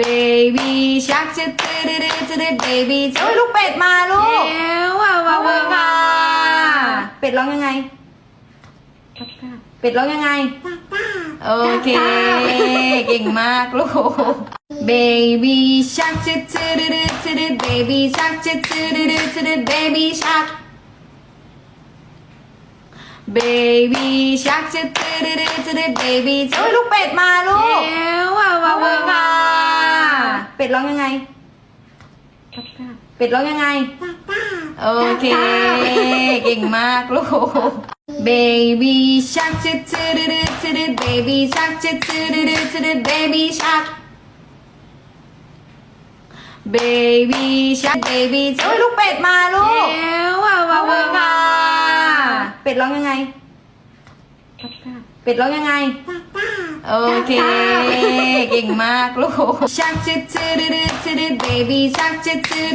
baby shark จะตื้อดื้อดื้อดื้อ baby เอ้ยลูกเป็ดมาลูกเอ้วว้าวว้าวว้าวว้าวเป็ดร้องยังไงเป็ดร้องยังไงโอเค เก่งมากลูก baby shark จะตื้อดื้อดื้อดื้อ baby shark จะตื้อดื้อดื้อดื้อ baby shark baby shark จะตื้อดื้อดื้อดื้อ baby เอ้ยลูกเป็ดมาลูกเอ้วว้าวว้าวว้าวว้าว เป็ดร้องยังไง เป็ดร้องยังไง โอเค เก่งมากลูก baby shark จะตื้อดื้อดื้อดื้อ baby shark จะตื้อดื้อดื้อดื้อ baby shark baby shark baby เอ้ยลูกเป็ดมาลูกเอ้วว้าวว้าวว้าวว้าวเป็ดร้องยังไงเป็ดร้องยังไง โอเค เก่งมากลูก shark จะตื้อดื้อดื้อดื้อ baby shark จะตื้อ